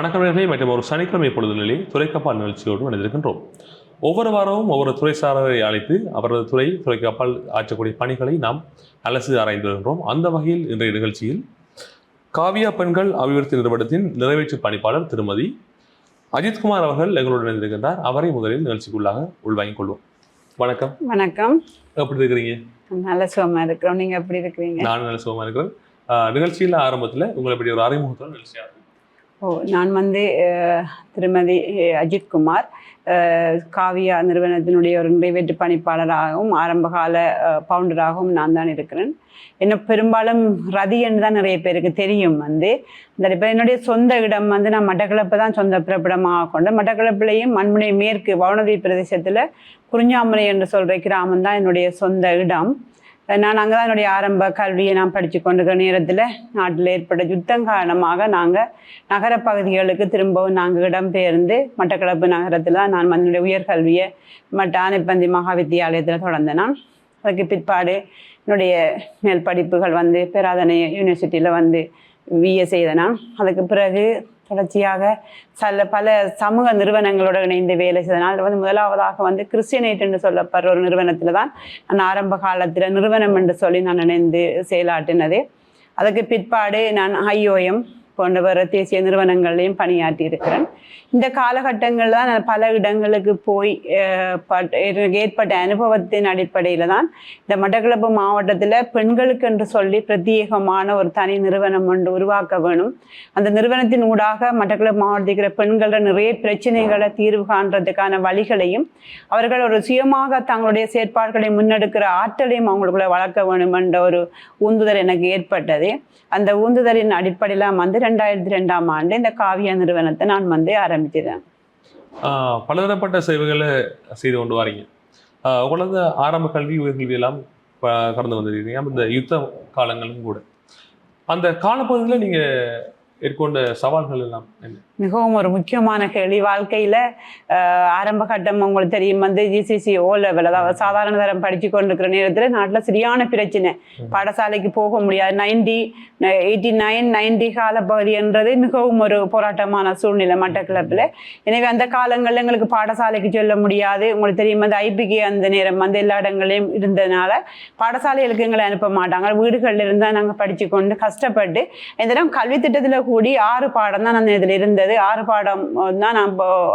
வணக்கம் நேர்களே மற்றும் ஒரு சனிக்கிழமை பொழுதுகளிலே துறைக்கப்பால் நிகழ்ச்சியோடு இணைந்திருக்கின்றோம். ஒவ்வொரு வாரமும் ஒவ்வொரு துறை சாரரை அழைத்து அவரது துறை துறைக்கப்பால் ஆற்றக்கூடிய பணிகளை நாம் அலசி ஆராய்ந்து வருகின்றோம். அந்த வகையில் இன்றைய நிகழ்ச்சியில் காவியா பெண்கள் அபிவிருத்தி நிறுவனத்தின் நிறைவேற்று பணிப்பாளர் திருமதி அஜித்குமார் அவர்கள் எங்களுடன் இணைந்திருக்கின்றார். அவரை முதலில் நிகழ்ச்சிக்குள்ளாக உள்வாங்கிக் கொள்வோம். வணக்கம். வணக்கம். எப்படி இருக்கிறீங்க? நல்ல சுகமா இருக்கிறோம். நீங்க எப்படி இருக்கிறீங்க? நான் நல்ல சுகமா இருக்கிறேன். நிகழ்ச்சியில் ஆரம்பத்தில் உங்களை பற்றி ஒரு அறிமுகத்தோடு நிகழ்ச்சியாக ஓ நான் வந்து திருமதி அஜித் அஜித்குமார் காவியா நிறுவனத்தினுடைய ஒரு நிறைவேற்று பணிப்பாளராகவும் ஆரம்பகால பவுண்டராகவும் நான் தான் இருக்கிறேன். என்ன பெரும்பாலும் ரதின்னு தான் நிறைய பேருக்கு தெரியும் வந்து. இந்த இப்போ என்னுடைய சொந்த இடம் வந்து நான் மட்டக்களப்பு தான் சொந்த பிறப்பிடமாக கொண்டு மட்டக்களப்புலையும் மண்முனை மேற்கு வவுனதி பிரதேசத்தில் குறிஞ்சாமலை என்று சொல்கிற கிராமம் தான் என்னுடைய சொந்த இடம். நான் அங்கே தான் என்னுடைய ஆரம்ப கல்வியை நான் படித்து கொண்டிருக்கிற நேரத்தில் நாட்டில் ஏற்பட்ட யுத்தம் காரணமாக நாங்கள் நகர பகுதிகளுக்கு திரும்பவும் நாங்கள் இடம்பெயர்ந்து மட்டக்களப்பு நகரத்தில் தான் நான் என்னுடைய உயர்கல்வியை மட்ட ஆனைப்பந்தி மகா வித்தியாலயத்தில் தொடர்ந்தேன். நான் அதுக்கு பிற்பாடு என்னுடைய மேல் படிப்புகள் வந்து பேராதனை யூனிவர்சிட்டியில் வந்து விஏ செய்தேன். அதுக்கு பிறகு தொடர்ச்சியாக சில பல சமூக நிறுவனங்களோட இணைந்து வேலை செய்தனால் வந்து முதலாவதாக வந்து கிறிஸ்டியனைட் என்று சொல்லப்படுற ஒரு நிறுவனத்தில் தான் நான் ஆரம்ப காலத்தில் நிறுவனம் என்று சொல்லி நான் இணைந்து செயலாற்றினது. அதுக்கு பிற்பாடு நான் ஐஓஎம் போன்ற தேசிய நிறுவனங்கள்லையும் பணியாற்றி இருக்கிறேன் இந்த காலகட்டங்களில் தான் நான் பல இடங்களுக்கு போய் பட் ஏற்பட்ட அனுபவத்தின் அடிப்படையில் தான் இந்த மட்டக்களப்பு மாவட்டத்தில் பெண்களுக்கு என்று சொல்லி பிரத்யேகமான ஒரு தனி நிறுவனம் ஒன்று உருவாக்க வேணும். அந்த நிறுவனத்தின் ஊடாக மட்டக்களப்பு மாவட்டத்தில் பெண்களோட நிறைய பிரச்சனைகளை தீர்வு காண்றதுக்கான வழிகளையும் அவர்கள் ஒரு சுயமாக தங்களுடைய செயற்பாடுகளை முன்னெடுக்கிற ஆற்றலையும் அவங்களுக்குள்ள வளர்க்க வேணும் என்ற ஒரு ஊந்துதல் எனக்கு ஏற்பட்டது. அந்த ஊந்துதலின் அடிப்படையில் வந்து ரெண்டாயிரத்தி ரெண்டாம் ஆண்டு இந்த காவியா நிறுவனத்தை நான் வந்து ஆரம்பிக்கிறேன் பலதரப்பட்ட சேவைகளை செய்து கொண்டு வரீங்க. உங்களது ஆரம்ப கல்வி உயர்கல்வி எல்லாம் ப- கடந்து வந்திருக்கீங்க இந்த யுத்த காலங்களும் கூட. அந்த காலப்பகுதியில் நீங்கள் ஏற்கொண்ட சவால்கள் எல்லாம் என்ன? மிகவும் ஒரு முக்கியமான கேள்வி. வாழ்க்கையில் ஆரம்ப கட்டம் உங்களுக்கு தெரியும் வந்து ஜிசிசி ஓ லெவல் அதாவது சாதாரண தரம் படித்து கொண்டிருக்கிற நேரத்தில் நாட்டில் சரியான பிரச்சனை. பாடசாலைக்கு போக முடியாது. நைன்டி எயிட்டி நைன் நைன்டி காலப்பகுதின்றது மிகவும் ஒரு போராட்டமான சூழ்நிலை மட்டக்களப்பில். எனவே அந்த காலங்களில் எங்களுக்கு பாடசாலைக்கு சொல்ல முடியாது. உங்களுக்கு தெரியும் வந்து ஐபிகே அந்த நேரம் வந்து எல்லா இடங்களையும் இருந்ததுனால பாடசாலைகளுக்கு எங்களை அனுப்ப மாட்டாங்க. வீடுகளில் இருந்தால் நாங்கள் படித்து கொண்டு கஷ்டப்பட்டு இந்த கல்வி திட்டத்தில் கூடி ஆறு பாடம் தான் அந்த இதில் இருந்தது. ஆறு பாடம் தான் நான்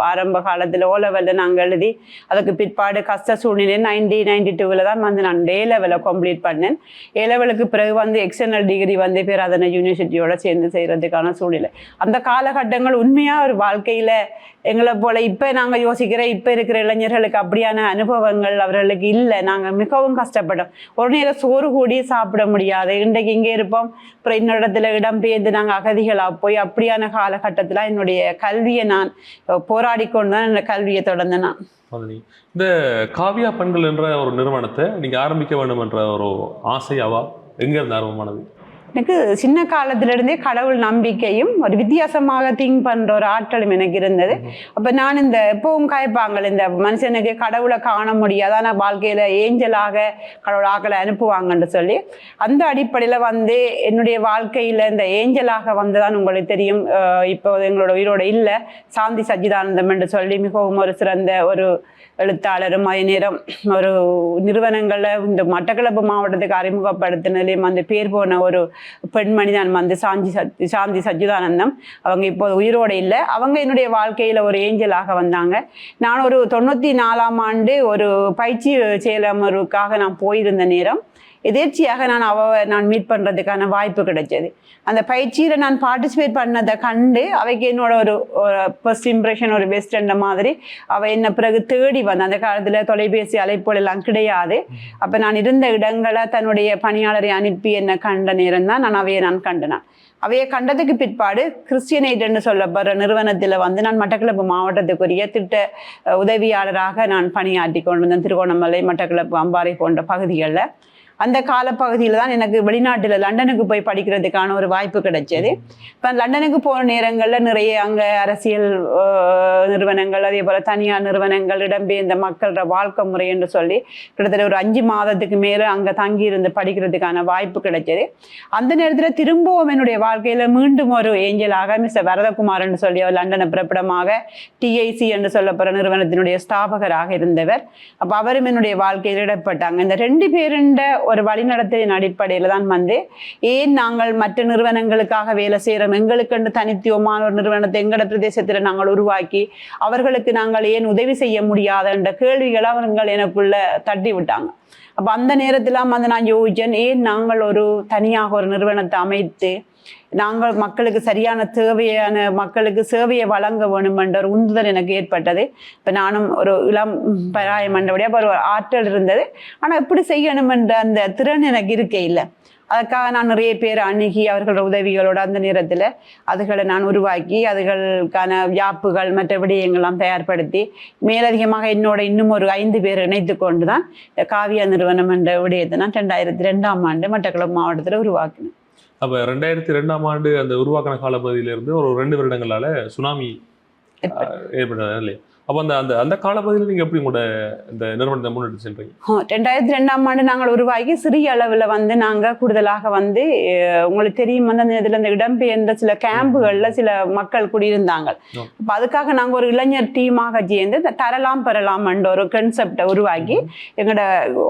ஆரம்ப காலத்தில் ஓ லெவலில் நாங்கள் எழுதி அதுக்கு பிற்பாடு கஷ்ட சூழ்நிலை நைன்டி நைன்டி டூவில் தான் வந்து நான் ஏ லெவலில் கம்ப்ளீட் பண்ணேன். ஏ லெவலுக்கு பிறகு வந்து எக்ஸ்டர்னல் டிகிரி வந்து பேராதனை யூனிவர்சிட்டியோட சேர்ந்து செய்கிறதுக்கான சூழ்நிலை. அந்த காலகட்டங்கள் உண்மையாக ஒரு வாழ்க்கையில் எங்களை போல இப்போ நாங்கள் யோசிக்கிற இப்போ இருக்கிற இளைஞர்களுக்கு அப்படியான அனுபவங்கள் அவர்களுக்கு இல்லை. நாங்கள் மிகவும் கஷ்டப்பட்டோம். ஒரு நேரம் சோறு கூடி சாப்பிட முடியாது. இன்றைக்கு இங்கே இருப்போம். அப்புறம் இன்னொரு இடத்துல இடம்பெயர்ந்து நாங்கள் அகதிகளாக போய் அப்படியான காலகட்டத்தில் என்னுடைய கல்வியை நான் போராடி கொண்டு தான் இந்த கல்வியை தொடர்ந்தேன் நான். இந்த காவியா பெண்கள் என்ற ஒரு நிறுவனத்தை நீங்கள் ஆரம்பிக்க வேண்டும் என்ற ஒரு ஆசை அவா எங்க இருந்து ஆர்வமானது எனக்கு சின்ன காலத்திலிருந்தே கடவுள் நம்பிக்கையும் ஒரு வித்தியாசமாக திங்க் பண்ணுற ஒரு ஆற்றலும் எனக்கு இருந்தது. அப்போ நான் இந்த எப்பவும் காய்ப்பாங்கள் இந்த மனுஷனுக்கு கடவுளை காண முடியாது? ஆனால் வாழ்க்கையில் ஏஞ்சலாக கடவுள் ஆக்களை அனுப்புவாங்கன்னு சொல்லி அந்த அடிப்படையில் வந்து என்னுடைய வாழ்க்கையில் இந்த ஏஞ்சலாக வந்ததான் உங்களுக்கு தெரியும். இப்போ எங்களோட உயிரோட இல்லை சாந்தி சச்சிதானந்தம் என்று சொல்லி மிகவும் ஒரு சிறந்த ஒரு எழுத்தாளரும் அதே நேரம் ஒரு நிறுவனங்களில் இந்த மட்டக்களப்பு மாவட்டத்துக்கு அறிமுகப்படுத்தினதுலேயும் அந்த பேர் போன ஒரு பெண்மணி தான் வந்து சாந்தி சத் சாந்தி சச்சிதானந்தம். அவங்க இப்போ உயிரோடு இல்லை. அவங்க என்னுடைய வாழ்க்கையில் ஒரு ஏஞ்சலாக வந்தாங்க. நான் ஒரு தொண்ணூற்றி நாலாம் ஆண்டு ஒரு பயிற்சி செயலமருக்காக நான் போயிருந்த நேரம் எதேர்ச்சியாக நான் அவ நான் மீட் பண்ணுறதுக்கான வாய்ப்பு கிடைச்சது. அந்த பயிற்சியில் நான் பார்ட்டிசிபேட் பண்ணதை கண்டு அவைக்கு என்னோட ஒரு ஃபர்ஸ்ட் இம்ப்ரெஷன் ஒரு பெஸ்ட் மாதிரி அவள் என்ன பிறகு தேடி வந்த அந்த காலத்தில் தொலைபேசி அழைப்புகள் எல்லாம் கிடையாது. அப்போ நான் இருந்த இடங்களை தன்னுடைய பணியாளரை அனுப்பி என்னை கண்ட நேரம் தான் நான் அவையை நான் கண்டனான் அவையை கண்டதுக்கு பிற்பாடு கிறிஸ்டியனைட்னு சொல்லப்படுற நிறுவனத்தில் வந்து நான் மட்டக்களப்பு மாவட்டத்துக்குரிய திட்ட உதவியாளராக நான் பணியாற்றி கொண்டு வந்தேன் திருகோணமலை மட்டக்களப்பு அம்பாறை போன்ற பகுதிகளில். அந்த காலப்பகுதியில் தான் எனக்கு வெளிநாட்டில் லண்டனுக்கு போய் படிக்கிறதுக்கான ஒரு வாய்ப்பு கிடைச்சது. இப்போ லண்டனுக்கு போகிற நேரங்களில் நிறைய அங்கே அரசியல் நிறுவனங்கள் அதே போல் தனியார் நிறுவனங்கள் இடம்பெயர்ந்த மக்களோட வாழ்க்கை முறை என்று சொல்லி கிட்டத்தட்ட ஒரு அஞ்சு மாதத்துக்கு மேலே அங்கே தங்கி இருந்து படிக்கிறதுக்கான வாய்ப்பு கிடைச்சது. அந்த நேரத்தில் திரும்பவும் என்னுடைய வாழ்க்கையில் மீண்டும் ஒரு ஏஞ்சலாக மிஸ்டர் வரதகுமார்னு சொல்லி அவர் லண்டனை பிறப்பிடமாக டிஐசி என்று சொல்லப்படுற நிறுவனத்தினுடைய ஸ்தாபகராக இருந்தவர். அப்போ அவரும் என்னுடைய வாழ்க்கையில் இடப்பட்டாங்க. இந்த ரெண்டு பேருண்ட ஒரு வழிநடத்தலின் அடிப்படையில் தான் வந்து ஏன் நாங்கள் மற்ற நிறுவனங்களுக்காக வேலை செய்கிறோம் எங்களுக்கென்று தனித்துவமான ஒரு நிறுவனத்தை எங்களோட பிரதேசத்தில் நாங்கள் உருவாக்கி அவர்களுக்கு நாங்கள் ஏன் உதவி செய்ய முடியாத என்ற கேள்விகளை அவர்கள் எனக்குள்ள தட்டி விட்டாங்க. அப்போ அந்த நேரத்தில் வந்து நான் யோசிச்சேன் ஏன் நாங்கள் ஒரு தனியாக ஒரு நிறுவனத்தை அமைத்து நாங்கள் மக்களுக்கு சரியான தேவையான மக்களுக்கு சேவையை வழங்க வேணும் என்ற ஒரு உந்துதல் எனக்கு ஏற்பட்டது. இப்போ நானும் ஒரு இளம் பராயம் என்றபடியாக ஒரு ஆற்றல் இருந்தது. ஆனால் எப்படி செய்யணும் என்ற அந்த திறன் எனக்கு இருக்கே இல்லை. அதுக்காக நான் நிறைய பேர் அணுகி அவர்களோட உதவிகளோட அந்த நேரத்தில் அதுகளை நான் உருவாக்கி அதுகளுக்கான யாப்புகள் மற்ற விடயங்கள்லாம் தயார்படுத்தி மேலதிகமாக என்னோட இன்னும் ஒரு ஐந்து பேர் இணைத்து கொண்டு தான் காவியா நிறுவனம் என்ற விடயத்தை நான் ரெண்டாயிரத்தி ரெண்டாம் ஆண்டு மட்டக்களப்பு மாவட்டத்தில் உருவாக்கினேன். அப்ப ரெண்டாயிரத்தி ரெண்டாம் ஆண்டு அந்த உருவாக்கின காலப்பகுதியிலிருந்து ஒரு ரெண்டு வருடங்களால சுனாமி ஏற்பட்டது. இல்லையா? அப்ப அந்த அந்த அந்த காலப்பகுதியில் நீங்க எப்படி உங்களோட இந்த நிறுவனத்தை முன்னெடுத்து சென்றீங்க? ஆ, ரெண்டாயிரத்தி ரெண்டாம் ஆண்டு நாங்கள் உருவாக்கி சிறிய அளவில் வந்து நாங்கள் கூடுதலாக வந்து உங்களுக்கு தெரியும் வந்து அந்த இதில் இந்த இடம்பெயர்ந்த சில கேம்புகளில் சில மக்கள் குடியிருந்தாங்க. அப்போ அதுக்காக நாங்கள் ஒரு இளைஞர் டீமாக சேர்ந்து தரலாம் பெறலாம் என்ற ஒரு கன்செப்டை உருவாக்கி எங்களோட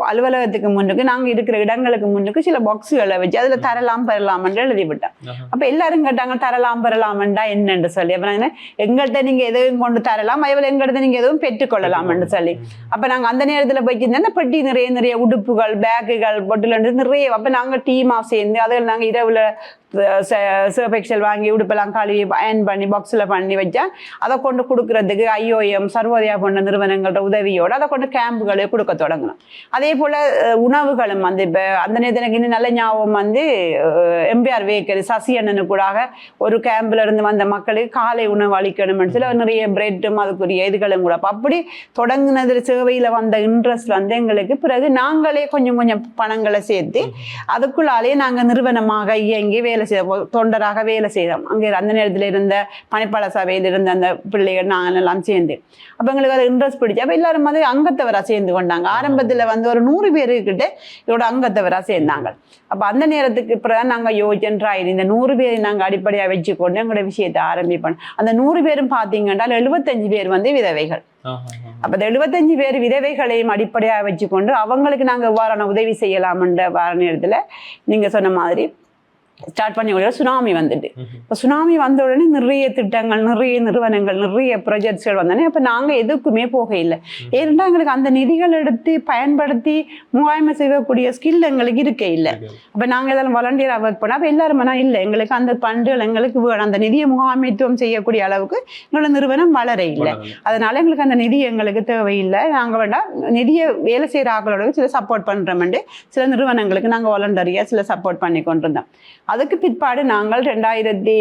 அலுவலகத்துக்கு முன்னுக்கு நாங்கள் இருக்கிற இடங்களுக்கு முன்னுக்கு சில பாக்ஸுகளை வச்சு அதில் தரலாம் பெறலாம் என்று எழுதி விட்டோம் ஆஹா. அப்போ எல்லாரும் கேட்டாங்க தரலாம் பெறலாம்டா என்னன்னு சொல்லி. அப்புறம் எங்கள்கிட்ட நீங்கள் எதுவும் கொண்டு தரலாம் அதே போல் எங்கள்கிட்ட நீங்கள் எதுவும் பெற்றுக்கொள்ளலாம்னு சொல்லி. அப்போ நாங்கள் அந்த நேரத்தில் போய்க்கிருந்தோம் இந்த பெட்டி நிறைய நிறைய உடுப்புகள் பேக்குகள் பொட்டில் நிறைய அப்போ நாங்கள் டீமாக சேர்ந்து அதில் நாங்கள் இரவில் சர்ஃபெக்சல் வாங்கி உடுப்பெல்லாம் கழுவி அயன் பண்ணி பாக்ஸில் பண்ணி வச்சா அதை கொண்டு கொடுக்கறதுக்கு ஐஓஎம் சர்வோதயா போன்ற நிறுவனங்களோட உதவியோடு அதை கொண்டு கேம்புகளை கொடுக்க தொடங்கணும் அதே போல் உணவுகளும் வந்து இப்போ அந்த நேரத்தில் இன்னும் நல்ல ஞாபகம் வந்து எம்பிஆர் வேக்கரி சசி அண்ணனு கூடாக ஒரு கேம்பில் இருந்து வந்த மக்களுக்கு காலை உணவு அளிக்கணும்னு சொல்லி நிறைய பிரெட்டும் அதுக்குரிய இதுகளும் கூட அப்ப அப்படி தொடங்குனது சேவையில் வந்த இன்ட்ரெஸ்ட் வந்து எங்களுக்கு பிறகு நாங்களே கொஞ்சம் கொஞ்சம் பணங்களை சேர்த்து அதுக்குள்ளாலே நாங்கள் நிறுவனமாக இயங்கி வேலை செய்ய தொண்டராக வேலை செய்தோம். அங்கே அந்த நேரத்தில் இருந்த பணிப்பாளர் சபையில் இருந்த அந்த பிள்ளைகள் நாங்கள் எல்லாம் சேர்ந்து. அப்போ எங்களுக்கு அது இன்ட்ரெஸ்ட் பிடிச்சி அப்போ எல்லாரும் வந்து அங்கத்தவராக சேர்ந்து கொண்டாங்க. ஆரம்பத்தில் வந்து ஒரு நூறு பேருக்கிட்ட இதோட அங்கத்தவராக சேர்ந்தாங்க. அப்போ அந்த நேரத்துக்கு பிறகு நாங்கள் யோஜன்றாயிரு இந்த நூறு பேரை நாங்கள் அடிப்படையாக வச்சுக்கொண்டு எங்களோட விஷயத்தை ஆரம்பிப்போம். அந்த நூறு பேரும் பார்த்தீங்கன்னா எழுபத்தஞ்சு பேர் வந்து விதவைகள். அப்போ எழுபத்தஞ்சு பேர் விதவைகளையும் அடிப்படையாக வச்சுக்கொண்டு அவங்களுக்கு நாங்கள் எவ்வாறான உதவி செய்யலாம்ன்ற வார நேரத்தில் நீங்கள் சொன்ன மாதிரி ஸ்டார்ட் பண்ணி உடனே சுனாமி வந்துட்டு. இப்போ சுனாமி வந்த உடனே நிறைய திட்டங்கள் நிறைய நிறுவனங்கள் நிறைய ப்ராஜெக்ட்ஸ்கள் வந்தோடனே அப்போ நாங்கள் எதுக்குமே போக இல்லை ஏன்னா எங்களுக்கு அந்த நிதிகள் எடுத்து பயன்படுத்தி முகாய்மை செய்யக்கூடிய ஸ்கில் எங்களுக்கு இருக்க இல்லை. அப்போ நாங்கள் இதெல்லாம் வாலண்டியராக ஒர்க் பண்ணோம் அப்போ எல்லாரும் இல்லை எங்களுக்கு அந்த பண்டுகள் எங்களுக்கு வேணும். அந்த நிதியை முகாமைத்துவம் செய்யக்கூடிய அளவுக்கு எங்களோட நிறுவனம் வளர இல்லை. அதனால எங்களுக்கு அந்த நிதி எங்களுக்கு தேவையில்லை. நாங்கள் வேண்டாம் நிதியை வேலை செய்கிற ஆக்களோட சில சப்போர்ட் பண்ணுறோம்ண்டு சில நிறுவனங்களுக்கு நாங்கள் வாலண்டரியாக சில சப்போர்ட் பண்ணி கொண்டிருந்தோம் அதுக்கு பிற்பாடு நாங்கள் ரெண்டாயிரத்தி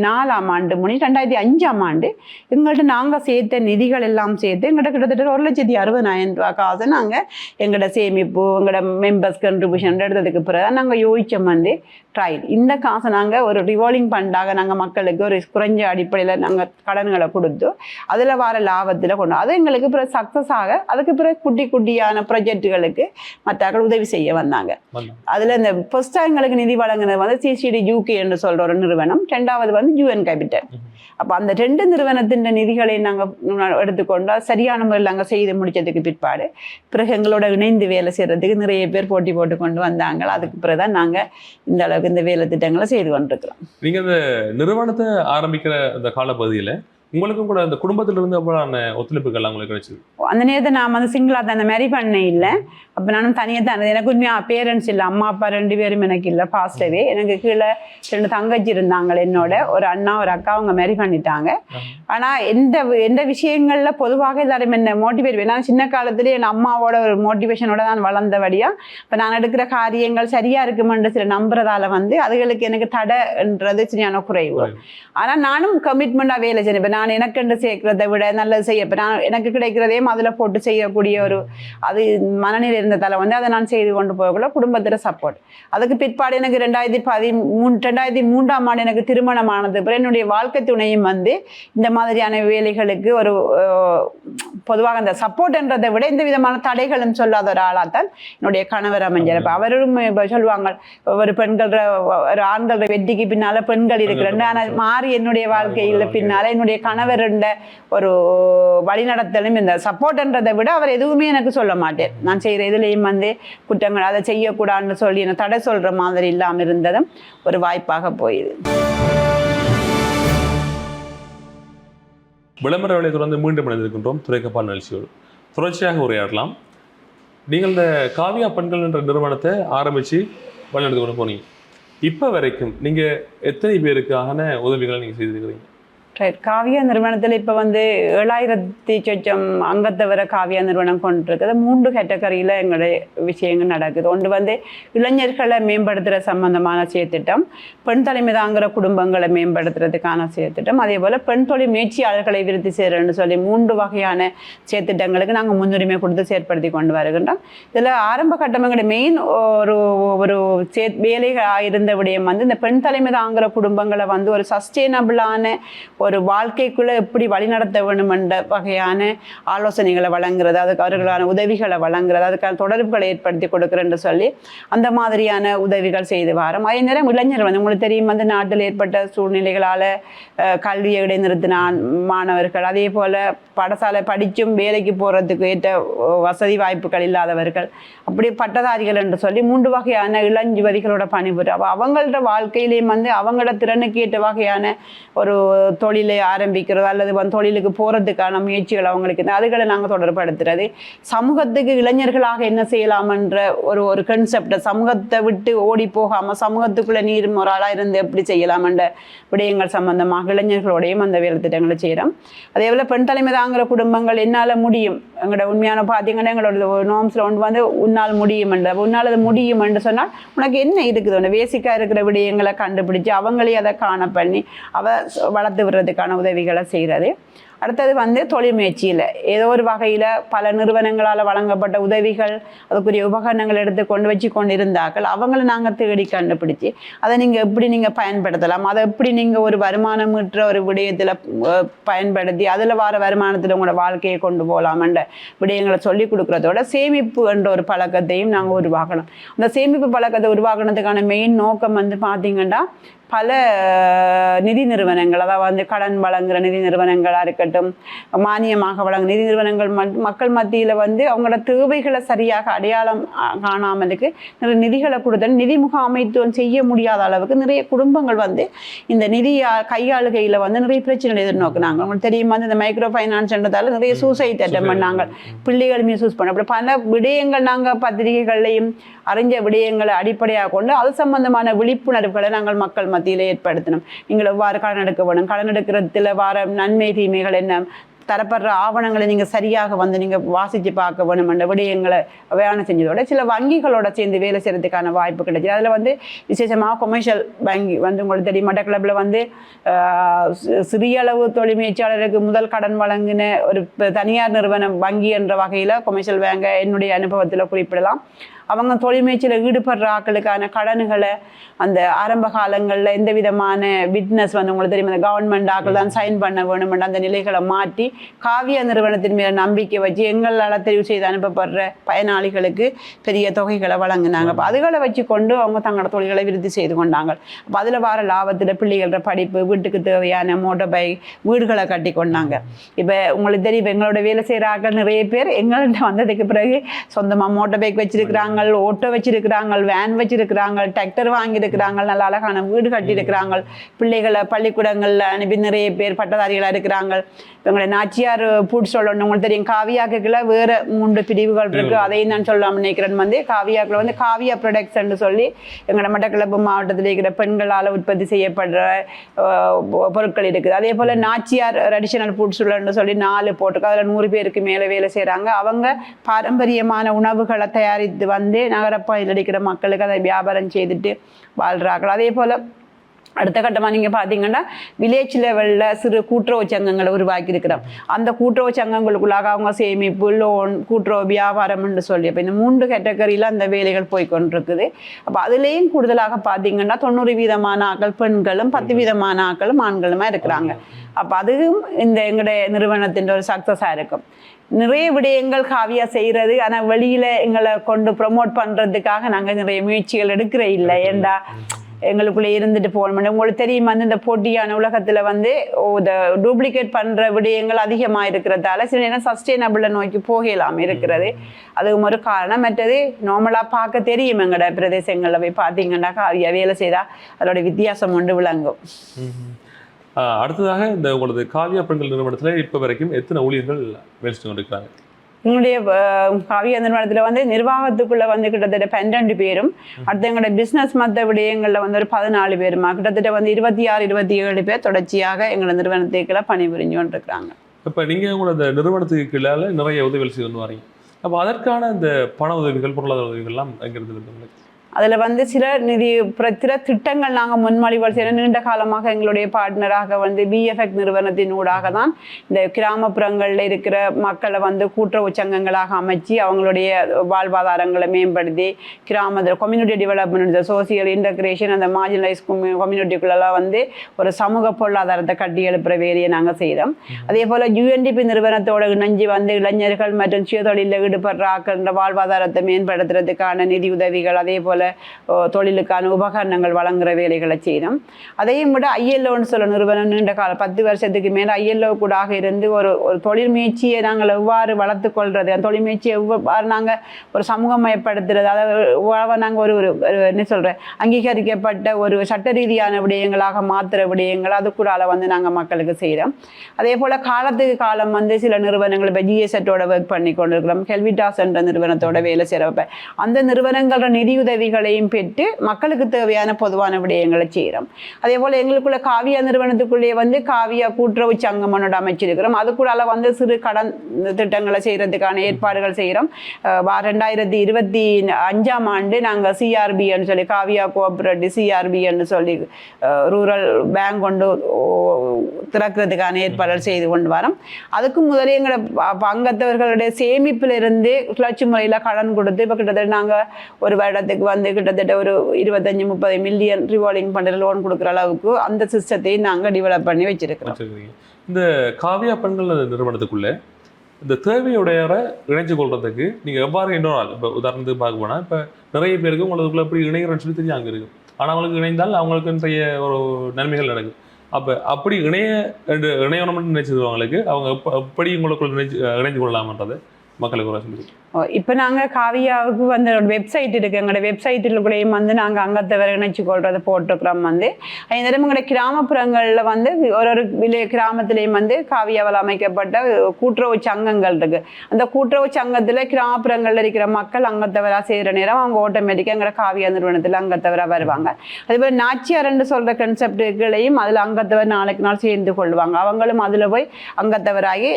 நாலாம் ஆண்டு முடி ரெண்டாயிரத்தி அஞ்சாம் ஆண்டு எங்கள்கிட்ட நாங்கள் சேர்த்த நிதிகள் எல்லாம் சேர்த்து எங்கள்கிட்ட கிட்டத்தட்ட ஒரு லட்சத்தி அறுபதாயிரம் ரூபா காசு நாங்கள் எங்களோட சேமிப்பு எங்களோட மெம்பர்ஸ் கண்ட்ரிபியூஷன் எடுத்ததுக்கு பிறகு நாங்கள் யோசிச்சோம் வந்து ட்ரைட் இந்த காசை நாங்கள் ஒரு ரிவால்விங் ஃபண்டாக நாங்கள் மக்களுக்கு ஒரு குறைஞ்ச அடிப்படையில் நாங்கள் கடன்களை கொடுத்து அதில் வர லாபத்தில் கொண்டு அது எங்களுக்கு பிறகு சக்ஸஸ் ஆக அதுக்கு பிறகு குட்டி குட்டியான ப்ரொஜெக்டுகளுக்கு மற்றவர்கள் உதவி செய்ய வந்தாங்க. அதில் இந்த ஃபர்ஸ்ட் எங்களுக்கு நிதி வழங்கினது வந்து சிசிடி யூகே என்று சொல்கிற ஒரு நிறுவனம். ரெண்டாவது வந்து யூஎன் கேபிட்டல் அப்போ அந்த ரெண்டு நிறுவனத்தின் நிதிகளை நாங்கள் எடுத்துக்கொண்டால் சரியான முறையில் நாங்கள் செய்து முடிச்சதுக்கு பிற்பாடு பிறகு எங்களோட இணைந்து வேலை செய்கிறதுக்கு நிறைய பேர் போட்டி போட்டு கொண்டு வந்தாங்க. அதுக்கு பிறகு தான் நாங்கள் இந்த அளவுக்கு இந்த வேலை திட்டங்களை செய்து கொண்டிருக்கிறோம். நீங்கள் இந்த நிறுவனத்தை ஆரம்பிக்கிற அந்த காலப்பகுதியில் உங்களுக்கும் கூட அந்த குடும்பத்துல இருந்து ஒத்துழைப்புகள் உங்களுக்கு கிடைச்சது? அந்த நேரத்தை நான் வந்து சிங்கிளாக தான் அந்த மாதிரி பண்ண இல்லை. அப்போ நானும் தனியாக தான் இருந்தேன். எனக்கு உண்மையாக பேரண்ட்ஸ் இல்லை. அம்மா அப்பா ரெண்டு பேரும் எனக்கு இல்லை. பாஸ்டவே எனக்கு கீழே ரெண்டு தங்கச்சி இருந்தாங்க என்னோட. ஒரு அண்ணா ஒரு அக்கா அவங்க மேரி பண்ணிட்டாங்க. ஆனால் எந்த எந்த விஷயங்களில் பொதுவாக எல்லாரும் என்ன மோட்டிவேட் ஏன்னா சின்ன காலத்துலேயே என் அம்மாவோட ஒரு மோட்டிவேஷனோட தான் வளர்ந்தபடியா இப்போ நான் எடுக்கிற காரியங்கள் சரியா இருக்குமென்று சில நம்புறதால வந்து அதுகளுக்கு எனக்கு தடைன்றது சரியான குறைவு. ஆனால் நானும் கமிட்மெண்ட்டாக வேலை செய்யணும் நான் எனக்கென்று சேர்க்கிறதை விட நல்லது செய்ய இப்போ நான் எனக்கு கிடைக்கிறதையும் அதில் போட்டு செய்யக்கூடிய ஒரு அது மனநிலை இருந்ததால் வந்து அதை நான் செய்து கொண்டு போகக்குள்ள குடும்பத்தில் சப்போர்ட் அதுக்கு பிற்பாடு எனக்கு ரெண்டாயிரத்தி பதிமூணு ரெண்டாயிரத்தி மூன்றாம் ஆண்டு எனக்கு திருமணமானது. பிறகு என்னுடைய வாழ்க்கை துணையும் வந்து இந்த மாதிரியான வேலைகளுக்கு ஒரு பொதுவாக அந்த சப்போர்ட்ன்றதை விட இந்த விதமான தடைகளும் சொல்லாத ஒரு ஆளாக தான் என்னுடைய கணவர் அமைஞ்சார். இப்போ அவரும் சொல்லுவாங்க ஒரு பெண்கள் ஒரு ஆண்கள் வெற்றிக்கு பின்னால பெண்கள் இருக்கிறேன் ஆனால் மாறி என்னுடைய வாழ்க்கையில் பின்னால என்னுடைய கணவர் ஒரு வழிநடத்தலும் இந்த சப்போர்ட்ன்றதை விட அவர் எதுவுமே எனக்கு சொல்ல மாட்டேன் நான் செய்கிற இதுலேயும் வந்து குற்றங்கள் அதை செய்யக்கூடாதுன்னு சொல்லி என்னை தடை சொல்கிற மாதிரி இல்லாமல் இருந்ததும் ஒரு வாய்ப்பாக போயிது. விளம்பர வேலை தொடர்ந்து மீண்டும் இணைந்திருக்கின்றோம். துறைக்கப்பால் நிகழ்ச்சியோடு தொடர்ச்சியாக உரையாடலாம். நீங்கள் இந்த காவியா பெண்கள் என்ற நிறுவனத்தை ஆரம்பித்து வழிநடத்தி கொண்டு போனீங்க. இப்போ வரைக்கும் நீங்கள் எத்தனை பேருக்கான உதவிகளை நீங்கள் செய்திருக்கிறீங்க? ரைட் காவியா நிறுவனத்தில் இப்போ வந்து ஏழாயிரத்தி சொச்சம் அங்கத்தவரை காவியா நிறுவனம் கொண்டிருக்குது. மூன்று கேட்டகரியில் எங்களுடைய விஷயங்கள் நடக்குது. ஒன்று வந்து இளைஞர்களை மேம்படுத்துகிற சம்பந்தமான செயற்திட்டம் பெண் தலைமை தாங்குகிற குடும்பங்களை மேம்படுத்துறதுக்கான செயற்திட்டம் அதே போல் பெண் தொழில் முயற்சியாளர்களை விருத்தி செய்கிறேன்னு சொல்லி மூன்று வகையான செயற்திட்டங்களுக்கு நாங்கள் முன்னுரிமை கொடுத்து செயற்படுத்தி கொண்டு வருகின்றோம். இதில் ஆரம்ப கட்டமைங்களோட மெயின் ஒரு ஒரு சே வேலைகளாக இருந்த விடயம் வந்து இந்த பெண் தலைமை தாங்குகிற குடும்பங்களை வந்து ஒரு சஸ்டெயினபிளான ஒரு வாழ்க்கைக்குள்ளே எப்படி வழிநடத்த வேணும் வகையான ஆலோசனைகளை வழங்குறது அதுக்கு அவர்களான உதவிகளை வழங்குறது அதுக்கான தொடர்புகளை ஏற்படுத்தி கொடுக்குறேன்னு சொல்லி அந்த மாதிரியான உதவிகள் செய்து வரோம். அதே நேரம் இளைஞர் வந்து உங்களுக்கு தெரியும் வந்து நாட்டில் ஏற்பட்ட சூழ்நிலைகளால் கல்வியை இடைநிறுத்தின மாணவர்கள் அதே போல் படசாலை படித்தும் வேலைக்கு போகிறதுக்கு ஏற்ற வசதி வாய்ப்புகள் இல்லாதவர்கள் அப்படி பட்டதாரிகள் என்று சொல்லி மூன்று வகையான இளஞ்சுவதிகளோட பணிபுரி அப்போ அவங்களோட வாழ்க்கையிலேயும் வந்து அவங்களோட திறனுக்கு ஏற்ற வகையான ஒரு தொழில் தொழிலை ஆரம்பிக்கிறதோ அல்லது வந்து தொழிலுக்கு போகிறதுக்கான முயற்சிகள் அவங்களுக்கு அதுகளை நாங்கள் தொடர்படுத்துறது சமூகத்துக்கு இளைஞர்களாக என்ன செய்யலாம்ன்ற ஒரு ஒரு கன்செப்டை சமூகத்தை விட்டு ஓடி போகாமல் சமூகத்துக்குள்ளே நீர் ஒரு ஆளாக இருந்து எப்படி செய்யலாம்ன்ற விடயங்கள் சம்பந்தமாக இளைஞர்களோடையும் அந்த வேலை திட்டங்களை செய்கிறோம் அதே போல் பெண் தலைமை தாங்குகிற குடும்பங்கள் என்னால் முடியும். எங்களோட உண்மையான பார்த்தீங்கன்னா எங்களோட நோம்ஸில் ஒன்று வந்து உன்னால் முடியும் உன்னால் அது முடியும் என்று சொன்னால் உனக்கு என்ன இருக்குது? ஒன்று பேசிக்காக இருக்கிற விடயங்களை கண்டுபிடிச்சு அவங்களே அதை காண பண்ணி அவ வளர்த்து விடுறதுக்கான உதவிகளை செய்கிறது. அடுத்தது வந்து தொழில் முயற்சியில் ஏதோ ஒரு வகையில் பல நிறுவனங்களால் வழங்கப்பட்ட உதவிகள் அதுக்குரிய உபகரணங்கள் எடுத்து கொண்டு வச்சு கொண்டு இருந்தாக்கள் அவங்கள நாங்கள் தேடி கண்டுபிடிச்சி அதை நீங்கள் எப்படி நீங்கள் பயன்படுத்தலாம்? அதை எப்படி நீங்கள் ஒரு வருமானம் ஈட்டுற ஒரு விடயத்தில் பயன்படுத்தி அதில் வர வருமானத்தில் உங்களோட வாழ்க்கையை கொண்டு போகலாமன்ற விடயங்களை சொல்லி கொடுக்குறதோட சேமிப்பு என்ற ஒரு பழக்கத்தையும் நாங்கள் உருவாக்கணும். அந்த சேமிப்பு பழக்கத்தை உருவாக்குனதுக்கான மெயின் நோக்கம் வந்து பார்த்திங்கன்னா பல நிதி நிறுவனங்கள் அதாவது வந்து கடன் வழங்குகிற நிதி நிறுவனங்களாக இருக்கட்டும் மானியமாக வழங்கும் நிதி நிறுவனங்கள் மக்கள் மத்தியில் வந்து அவங்களோட தேவைகளை சரியாக அடையாளம் காணாமலுக்கு நிறைய நிதிகளை கொடுத்து நிதி முகாமைத்துவம் செய்ய முடியாத அளவுக்கு நிறைய குடும்பங்கள் வந்து இந்த நிதி கையாளுகையில் வந்து நிறைய பிரச்சனைகளை எதிர்நோக்குனாங்க. உங்களுக்கு தெரியும் வந்து இந்த மைக்ரோ ஃபைனான்ஸ்ன்றதால நிறைய சூசைட் அட்டம் பண்ணாங்க. பிள்ளைகள் மிஸ்யூஸ் பண்ண அப்படி பல விடயங்கள் நாங்கள் பத்திரிகைகள்லையும் அறிஞ்ச விடயங்களை அடிப்படையாக கொண்டு அது சம்பந்தமான விழிப்புணர்வுகளை நாங்கள் மக்கள் மத்தியில் ஏற்படுத்தணும். நீங்கள் எவ்வாறு கடன் எடுக்க வேணும் கடன் எடுக்கிறதுல வர நன்மை தீமைகள் என்ன? தரப்படுற ஆவணங்களை நீங்கள் சரியாக வந்து நீங்கள் வாசித்து பார்க்க வேணும் என்ற விடயங்களை வேலை செஞ்சதோட சில வங்கிகளோட சேர்ந்து வேலை செய்கிறதுக்கான வாய்ப்பு கிடைச்சிது அதில் வந்து விசேஷமாக கொமர்ஷியல் வங்கி வந்து உங்களுக்கு தெரியும். மட்டக்களப்பில் வந்து சிறிய அளவு தொழில் முயற்சியாளருக்கு முதல் கடன் வழங்கின ஒரு தனியார் நிறுவனம் வங்கி என்ற வகையில் கொமர்ஷியல் பேங்கை என்னுடைய அனுபவத்தில் குறிப்பிடலாம். அவங்க தொழில் முயற்சியில் ஈடுபடுற ஆட்களுக்கான கடன்களை அந்த ஆரம்ப காலங்களில் எந்த விதமான விட்னஸ் வந்து உங்களுக்கு தெரியும்? அந்த கவர்மெண்ட் ஆக்கள் தான் சைன் பண்ண வேணுமென்ற அந்த நிலைகளை மாற்றி காவிய நிறுவனத்தின் மேல நம்பிக்கை வச்சு எங்களால் தெரிவு செய்து அனுப்பப்படுற பயனாளிகளுக்கு பெரிய தொகைகளை வழங்கினாங்க. அப்போ அதுகளை வச்சு கொண்டு அவங்க தங்களோட தொழில்களை விருத்தி செய்து கொண்டாங்க. அப்போ அதில் வர லாபத்தில் பிள்ளைகளோட படிப்பு வீட்டுக்கு தேவையான மோட்டர் பைக் வீடுகளை கட்டி கொண்டாங்க. இப்போ உங்களுக்கு தெரியும் எங்களோட வேலை செய்கிற ஆட்கள் நிறைய பேர் எங்கள்கிட்ட வந்ததுக்கு பிறகு சொந்தமாக மோட்டர் பைக் வச்சிருக்கிறாங்க. ஓட்டோ வச்சிருக்கிறாங்க வேன் வச்சிருக்கிறாங்க டிராக்டர் வாங்கியிருக்கிறாங்க நல்ல அழகான வீடு கட்டியிருக்கிறாங்க பிள்ளைகளை பள்ளிக்கூடங்களில் அனுப்பி நிறைய பேர் பட்டதாரிகளாக இருக்கிறாங்க எங்களுடைய நாச்சியார் பூட் சொல்லணும் உங்களுக்கு தெரியும் காவியாக்குல வேற மூன்று பிரிவுகள் இருக்கு. அதையும் நான் சொல்லலாம் நினைக்கிறேன். வந்து காவியாக்குல வந்து காவியா ப்ரொடக்ட்ஸ்ன்னு சொல்லி எங்களோட மட்டக்களப்பு மாவட்டத்தில் இருக்கிற பெண்களால் உற்பத்தி செய்யப்படுற பொருட்கள் இருக்குது. அதே போல் நாச்சியார் ட்ரெடிஷனல் ஃபுட் சொல்லணும்னு சொல்லி நாலு போட்டிருக்கு. அதில் நூறு பேருக்கு மேலே வேலை செய்கிறாங்க அவங்க பாரம்பரியமான உணவுகளை தயாரித்து வந்து நகரப்பகுதியில் இருக்கிற மக்களுக்கு அதை வியாபாரம் செய்துட்டு வாழ்கிறார்கள் அதே போல் அடுத்த கட்டமாக நீங்கள் பார்த்தீங்கன்னா வில்லேஜ் லெவலில் சிறு கூட்டுறவு சங்கங்களை உருவாக்கி இருக்கிறோம் அந்த கூட்டுறவு சங்கங்களுக்குள்ளாக அவங்க சேமிப்பு லோன் கூட்டுறவு வியாபாரம்னு சொல்லி அப்போ இந்த மூன்று கேட்டகரியில் அந்த வேலைகள் போய் கொண்டிருக்குது. அப்போ அதுலேயும் கூடுதலாக பார்த்தீங்கன்னா தொண்ணூறு வீதமான ஆக்கள் பெண்களும் பத்து வீதமான ஆக்களும் ஆண்களுமா இருக்கிறாங்க. அப்போ அதுவும் இந்த எங்களுடைய நிறுவனத்தின் ஒரு சக்ஸஸாக இருக்கும். நிறைய விடயங்கள் காவியா செய்கிறது ஆனால் வெளியில் எங்களை கொண்டு ப்ரொமோட் பண்ணுறதுக்காக நாங்கள் நிறைய முயற்சிகள் எடுக்கிற இல்லை. ஏண்டா? எங்களுக்குள்ளே இருந்துட்டு போகணும். உங்களுக்கு தெரியுமா வந்து இந்த போட்டியான உலகத்தில் வந்து இந்த டூப்ளிகேட் பண்ணுற விடயங்கள் அதிகமாக இருக்கிறதால சில நேரம் சஸ்டெயினபிளை நோக்கி போகலாம் இருக்கிறது. அதுவும் ஒரு காரணம். மற்றது நார்மலாக பார்க்க தெரியும் எங்களோட பிரதேசங்களில் போய் பார்த்தீங்கன்னா காவியா வேலை செய்தால் அதோட வித்தியாசம் ஒன்று விளங்கும். அடுத்ததாக இந்த உங்களது காவியா பெண்கள் நிறுவனத்தில் இப்போ வரைக்கும் எத்தனை ஊழியர்கள் வேலை செஞ்சு கொண்டிருக்கிறாங்க? எங்களுடைய கவி அந்த நிறுவனத்தில் வந்து நிர்வாகத்துக்குள்ள வந்து கிட்டத்தட்ட பன்னெண்டு பேரும் அடுத்து எங்களுடைய பிஸ்னஸ் மற்ற விடயங்களில் வந்து ஒரு பதினாலு பேருமா கிட்டத்தட்ட வந்து இருபத்தி ஆறு இருபத்தி ஏழு பேர் தொடர்ச்சியாக எங்களோட நிறுவனத்துக்குள்ள பணிபுரிஞ்சு கொண்டிருக்கிறாங்க. இப்போ நீங்கள் உங்களோட நிறுவனத்துக்கு கீழால நிறைய உதவிகள் செய்து கொண்டு வரீங்க. அப்போ அதற்கான இந்த பண உதவிகள் பொருளாதார உதவிகள்லாம் எங்கிருந்து உங்களுக்கு? அதில் வந்து சில நிதி சில திட்டங்கள் நாங்கள் முன்மொழிவுகள் செய்ய நீண்ட காலமாக எங்களுடைய பார்ட்னராக வந்து பிஎஃப்எக் நிறுவனத்தின் ஊடாக தான் இந்த கிராமப்புறங்களில் இருக்கிற மக்களை வந்து கூட்டுறவு சங்கங்களாக அமைச்சு அவங்களுடைய வாழ்வாதாரங்களை மேம்படுத்தி கிராமத்தில் கம்யூனிட்டி டெவலப்மெண்ட் சோசியல் இன்டகிரேஷன் அந்த மார்ஜினலைஸ் கம்யூனிட்டிக்குள்ளெல்லாம் வந்து ஒரு சமூக பொருளாதாரத்தை கட்டி எழுப்புற வேலையை நாங்கள் செய்தோம். அதே போல் யூஎன்டிபி நிறுவனத்தோட இணைஞ்சு வந்து இளைஞர்கள் மற்றும் சுயதொழிலில் ஈடுபடுற ஆக்கள வாழ்வாதாரத்தை மேம்படுத்துறதுக்கான நிதி உதவிகள் அதே போல் தொழிலுக்கான உபகரணங்கள் வழங்குற வேலைகளை செய்தோம் அதையும் விட ஐஎல்ஓன்னு சொல்ல நிறுவனம் நீண்ட காலம் பத்து வருஷத்துக்கு மேலே ஐஎல்ஓ கூடாக இருந்து ஒரு ஒரு தொழில் முயற்சியை நாங்கள் எவ்வாறு வளர்த்து கொள்வது அந்த தொழில் முயற்சியை எவ்வாறு நாங்கள் ஒரு சமூகமயப்படுத்துறது அதாவது நாங்கள் ஒரு ஒரு என்ன சொல்கிறேன் அங்கீகரிக்கப்பட்ட ஒரு சட்ட ரீதியான விடயங்களாக மாத்திர விடயங்கள் அது கூட வந்து நாங்கள் மக்களுக்கு செய்கிறோம் அதே போல் காலத்துக்கு காலம் வந்து சில நிறுவனங்கள் இப்போ ஜிஎஸ்எட்டோட ஒர்க் பண்ணி கொண்டிருக்கிறோம். ஹெல்விடாஸ் என்ற நிறுவனத்தோட வேலை செய்கிறப்ப அந்த நிறுவனங்களோட நிதியுதவிகளையும் பெற்று மக்களுக்கு தேவையான பொதுவான விடயங்களை செய்கிறோம். அதே போல் எங்களுக்குள்ள காவியா நிறுவனத்துக்குள்ளேயே வந்து காவியா கூட்டுறவு சங்கம் ஒன்று அமைச்சிருக்கிறோம். அதுக்குள்ளால வந்து சிறு கடன் திட்டங்களை செய்கிறதுக்கான ஏற்பாடுகள் செய்கிறோம். ரெண்டாயிரத்தி இருபத்தி அஞ்சாம் ஆண்டு நாங்கள் சிஆர்பின்னு சொல்லி காவியா கோஆபரேட்டிவ் சிஆர்பின்னு சொல்லி ரூரல் பேங்க் கொண்டு திறக்கிறதுக்கான ஏற்பாடுகள் செய்து கொண்டு வரோம். அதுக்கு முதலே எங்களோட பங்கத்தவர்களுடைய சேமிப்பிலிருந்து கிளர்ச்சி முறையில் கடன் கொடுத்து இப்போ கிட்டத்தட்ட நாங்கள் ஒரு வருடத்துக்கு வந்து கிட்டத்தட்ட ஒரு இருபத்தஞ்சு முப்பது மில்லியன் ரிவால்விங் பண்ணுற லோன் கொடுக்குற அளவுக்கு அந்த சிஸ்டத்தையும் நாங்கள் டெவலப் பண்ணி வச்சிருக்கிறோம். இந்த காவியா பெண்கள் நிறுவனத்துக்குள்ள இந்த தேவையுடையவரை இணைஞ்சு கொள்றதுக்கு நீங்கள் எவ்வாறு இன்னொரு ஆள்? இப்போ உதாரணத்துக்கு பார்க்க போனால் இப்போ நிறைய பேருக்கு உங்களுக்குள்ள எப்படி இணைகிறன்னு சொல்லி தெரியும் அங்கே இருக்கு. ஆனால் அவங்களுக்கு இணைந்தால் அவங்களுக்கு நிறைய ஒரு நன்மைகள் நடக்கும். அப்போ அப்படி இணைய ரெண்டு நினைச்சது அவங்களுக்கு அவங்க எப்படி உங்களுக்குள்ள இணைஞ்சு இணைந்து கொள்ளலாமன்றது? மக்களுக்கு ஒரு சொல்லி இப்போ நாங்கள் காவியாவுக்கு வந்து வெப்சைட் இருக்குது எங்களோட வெப்சைட்டுக்குள்ளேயும் வந்து நாங்கள் அங்கத்தவரை இணைச்சு கொள்றதை போட்டிருக்கிறோம் வந்து. அதே நேரம் எங்களோட கிராமப்புறங்களில் வந்து ஒரு ஒரு வில்லே கிராமத்துலேயும் வந்து காவியாவால் அமைக்கப்பட்ட கூட்டுறவு சங்கங்கள் இருக்குது அந்த கூட்டுறவு சங்கத்தில் கிராமப்புறங்களில் இருக்கிற மக்கள் அங்கத்தவராக செய்கிற நேரம் அவங்க ஆட்டோமேட்டிக்காக எங்களோட காவியா நிறுவனத்தில் அங்கத்தவராக வருவாங்க. அதேபோல் நாச்சியாரன்னு சொல்கிற கன்செப்டுகளையும் அதில் அங்கத்தவர் நாளைக்கு நாள் சேர்ந்து கொள்வாங்க. அவங்களும் அதில் போய் அங்கத்தவராகி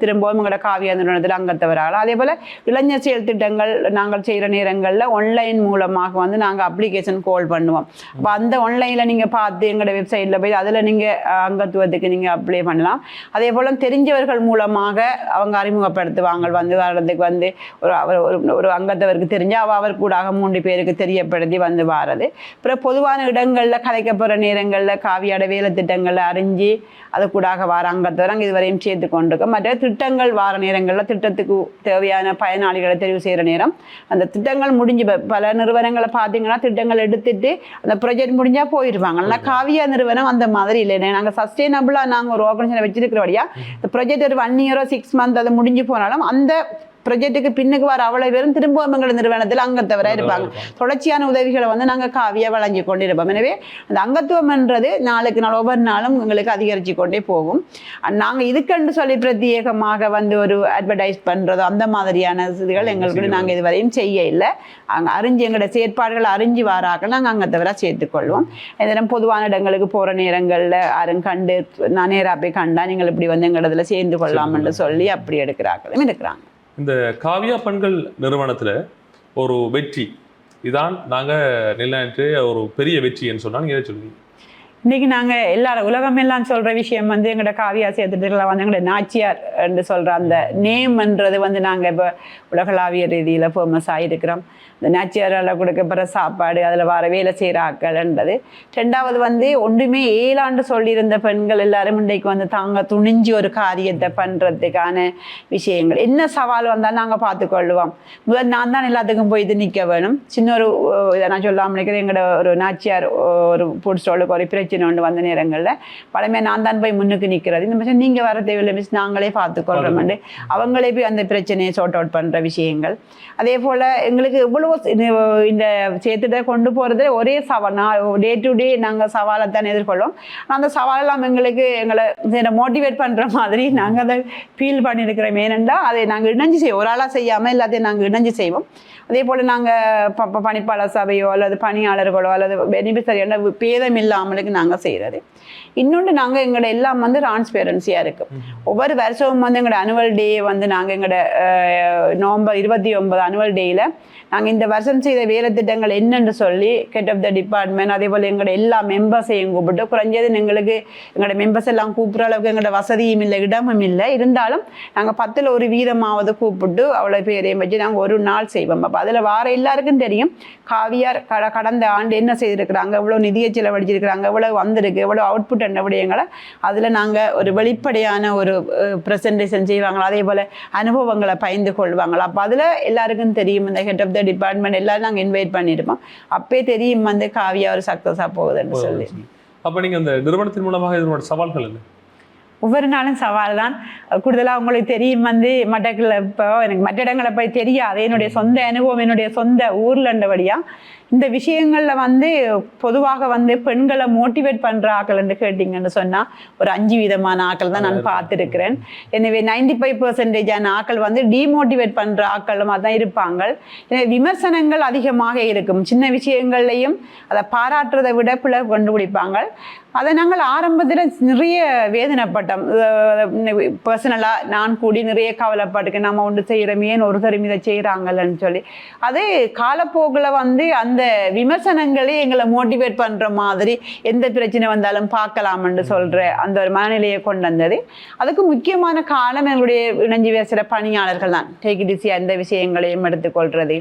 திரும்பவும் எங்களோட காவியா நிறுவனத்தில் அங்கத்தவராகலாம் அதே போல் இளைஞர் செயல் திட்டங்கள் நாங்கள் செய்கிற நேரங்களில் ஆன்லைன் மூலமாக வந்து நாங்கள் அப்ளிகேஷன் கால் பண்ணுவோம். அப்போ அந்த ஆன்லைனில் நீங்கள் பார்த்து எங்களோட வெப்சைட்டில் போய் அதில் நீங்கள் அங்கத்துவத்துக்கு நீங்கள் அப்ளை பண்ணலாம். அதே போல் தெரிஞ்சவர்கள் மூலமாக அவங்க அறிமுகப்படுத்துவாங்க. வந்து வர்றதுக்கு வந்து ஒரு அவர் ஒரு ஒரு அங்கத்தவருக்கு தெரிஞ்சு அவ அவர் கூட மூன்று பேருக்கு தெரியப்படுத்தி வந்து வாரது. அப்புறம் பொதுவான இடங்களில் கதைக்கப்படுற நேரங்களில் காவியாட வேலை திட்டங்களை அறிஞ்சு அது கூடாக வார அங்கத்தவர் அங்கே இதுவரையும் சேர்த்து கொண்டிருக்கோம் மற்ற திட்டங்கள் வார நேரங்களில் திட்டத்துக்கு தேவையான பயனாளிகளை தெரிவு செய்கிற நேரம். அந்த திட்டங்கள் முடிஞ்சு பல நிறுவனங்களை பார்த்தீங்கன்னா திட்டங்கள் எடுத்துட்டு அந்த ப்ராஜெக்ட் முடிஞ்சா போயிடுவாங்க ஆனால் காவியா நிறுவனம் அந்த மாதிரி இல்லை. நாங்கள் சஸ்டைனபிளாக நாங்கள் ஒரு ஆர்கனைசேஷனை வச்சிருக்கிறபடியா இந்த ப்ராஜெக்ட் ஒரு ஒன் இயரோ சிக்ஸ் மந்த் அது முடிஞ்சு போனாலும் அந்த ப்ரொஜெக்ட்டுக்கு பின்னுக்கு வர அவ்வளவு பேரும் திரும்பவும் எங்கள் நிறுவனத்தில் அங்கத்தவராக இருப்பாங்க. தொடர்ச்சியான உதவிகளை வந்து நாங்கள் காவியா வழங்கி கொண்டிருப்போம். எனவே அந்த அங்கத்துவம்ன்றது நாளுக்கு நாள் ஒவ்வொரு நாளும் எங்களுக்கு அதிகரித்து கொண்டே போகும். நாங்கள் இதுக்கென்று சொல்லி பிரத்யேகமாக வந்து ஒரு அட்வர்டைஸ் பண்ணுறதோ அந்த மாதிரியான இதுகள் எங்களுக்கு நாங்கள் இதுவரையும் செய்ய இல்லை. அங்கே அறிஞ்சு எங்களோட செயற்பாடுகளை அறிஞ்சு வாராக்கள் நாங்கள் அங்கத்தவராக சேர்த்துக்கொள்வோம் இதனம் பொதுவான இடங்களுக்கு போகிற நேரங்களில் யாரும் கண்டு நான் நேராக போய் கண்டா நீங்கள் இப்படி வந்து எங்களிடத்துல சேர்ந்து கொள்ளலாம்னு சொல்லி அப்படி எடுக்கிறாங்களும் எடுக்கிறாங்க. இந்த காவியா பண்கள் நிறுவனத்தில் ஒரு வெற்றி. இதான் நாங்கள் நிலைநாட்டு ஒரு பெரிய வெற்றின்னு சொன்னால் நீங்கள் சொல்லுவீங்க. இன்னைக்கு நாங்கள் எல்லாரும் உலகமெல்லாம் சொல்கிற விஷயம் வந்து எங்களோட காவியா சேர்த்துட்டுலாம் வந்து எங்களோட நாச்சியார் என்று சொல்கிற அந்த நேம்ன்றது வந்து நாங்கள் இப்போ உலகளாவிய ரீதியில் ஃபேமஸ் ஆகிருக்கிறோம் இந்த நாச்சியாரால் கொடுக்கப்படுற சாப்பாடு அதில் வர வேலை செய்கிற ஆக்கள்ன்றது ரெண்டாவது வந்து ஒன்றுமே ஏழாண்டு சொல்லியிருந்த பெண்கள் எல்லாரும் இன்றைக்கு வந்து தாங்க துணிஞ்சு ஒரு காரியத்தை பண்ணுறதுக்கான விஷயங்கள். என்ன சவால் வந்தாலும் நாங்கள் பார்த்துக்கொள்ளுவோம். முதல் நான் தான் எல்லாத்துக்கும் போய் இது நிற்க வேணும். சின்ன ஒரு இதை நான் சொல்லாமல் நினைக்கிறேன். எங்களோட ஒரு நாச்சியார் ஒரு ஃபுட் ஸ்டாலுக்கு ஒரு பிரச்சனை ஒன்று வந்த நேரங்களில் பழமையாக நான் தான் போய் முன்னுக்கு நிற்கிறது இந்த மாதிரி நீங்கள் வர தேவையில்லை மிஸ் நாங்களே பார்த்துக்கொள்கிறோம்னு அவங்களே போய் அந்த பிரச்சனையை சார்ட் அவுட் பண்ணுற விஷயங்கள். அதே போல் எங்களுக்கு எவ்வளவோ இந்த- சேர்த்துட்ட கொண்டு போகிறது ஒரே சவால் டே டு டே நாங்கள் சவாலை தான் எதிர்கொள்வோம். ஆனா அந்த சவாலெல்லாம் எங்களுக்கு எங்களை மோட்டிவேட் பண்ணுற மாதிரி நாங்கள் அதை ஃபீல் பண்ணியிருக்கிறோம் ஏனென்றா அதை நாங்கள் இணைஞ்சு செய்வோம். ஒரு ஆளாக செய்யாமல் எல்லாத்தையும் நாங்கள் இணைஞ்சு செய்வோம். அதே போல் நாங்கள் ப ப- பணிப்பாளர் சபையோ அல்லது பணியாளர்களோ அல்லது பெனிஃபிஷரியான பேதம் இல்லாமலுக்கு நாங்கள் செய்கிறது இன்னொன்று நாங்கள் எங்களோட எல்லாம் வந்து டிரான்ஸ்பேரன்சியாக இருக்கு. ஒவ்வொரு வருஷமும் வந்து எங்களோட அனுவல் டே வந்து நாங்கள் எங்களோட அஹ், நவம்பர் இருபத்தி ஒன்பது அனுவல் டேயில் நாங்கள் இந்த வருஷம் செய்த வேலை திட்டங்கள் என்னென்று சொல்லி கெட் ஆஃப் த டிபார்ட்மெண்ட் அதே போல் எங்களோட எல்லா மெம்பர்ஸையும் கூப்பிட்டு குறைஞ்சது எங்களுக்கு எங்களோட மெம்பர்ஸ் எல்லாம் கூப்பிட்ற அளவுக்கு எங்களோட வசதியும் இல்லை இடமும் இல்லை. இருந்தாலும் நாங்கள் பத்தில் ஒரு வீதமாவது கூப்பிட்டு அவ்வளோ பேரையும் வச்சு நாங்கள் ஒரு நாள் செய்வோம். அப்போ அதில் வார எல்லாருக்கும் தெரியும் காவியார் கட கடந்த ஆண்டு என்ன செய்திருக்கிறாங்க எவ்வளோ நிதியை செலவழிச்சிருக்கிறாங்க எவ்வளோ வந்திருக்கு எவ்வளோ அவுட்புட் என்ன விடயங்களை அதில் நாங்கள் ஒரு வெளிப்படையான ஒரு ப்ரெசன்டேஷன் செய்வாங்களா அதே போல் அனுபவங்களை பயந்து கொள்வாங்களா அப்போ அதில் எல்லாருக்கும் தெரியும் இந்த ஹெட் ஆஃப் த டிபார்ட்மெண்ட் எல்லாரும் நாங்கள் இன்வைட் பண்ணியிருப்போம் அப்பே தெரியும் வந்து காவியா ஒரு சக்ஸஸாக போகுதுன்னு சொல்லி. அப்ப நீங்க அந்த நிறுவனத்தின் மூலமாக இதனோட சவால்கள் என்ன? ஒவ்வொரு நாளும் சவால் தான் கூடுதலாக உங்களுக்கு தெரியும் வந்து மட்டக்கில் இப்போ எனக்கு மற்ற இடங்களை போய் தெரியாது. என்னுடைய சொந்த அனுபவம் என்னுடைய சொந்த ஊர்லண்டபடியாக இந்த விஷயங்களில் வந்து பொதுவாக வந்து பெண்களை மோட்டிவேட் பண்ணுற ஆக்கள்னு கேட்டிங்கன்னு சொன்னால் ஒரு அஞ்சு விதமான ஆக்கள் தான் நான் பார்த்துருக்கிறேன். எனவே நைன்டி ஃபைவ் பர்சன்டேஜான ஆக்கள் வந்து டிமோட்டிவேட் பண்ணுற ஆக்களும் தான் இருப்பாங்க எனவே விமர்சனங்கள் அதிகமாக இருக்கும். சின்ன விஷயங்கள்லையும் அதை பாராட்டுறதை விட பிள்ளை கண்டுபிடிப்பாங்க அதை நாங்கள் ஆரம்பத்தில் நிறைய வேதனைப்பட்டோம். பர்சனலாக நான் கூடி நிறைய கவலைப்பட்டுக்க நம்ம ஒன்று செய்கிறோமே ஒரு தரம் இதை செய்கிறாங்கல்லன்னு சொல்லி. அது காலப்போக்கில் வந்து அந்த விமர்சனங்களே எங்களை மோட்டிவேட் பண்ணுற மாதிரி எந்த பிரச்சனை வந்தாலும் பார்க்கலாம்னு சொல்கிற அந்த ஒரு மனநிலையை கொண்டு வந்தது. அதுக்கு முக்கியமான காரணம் எங்களுடைய இணைஞ்சு பேசுகிற பணியாளர்கள் தான். டேக் எந்த அந்த விஷயங்களையும் எடுத்துக்கொள்கிறது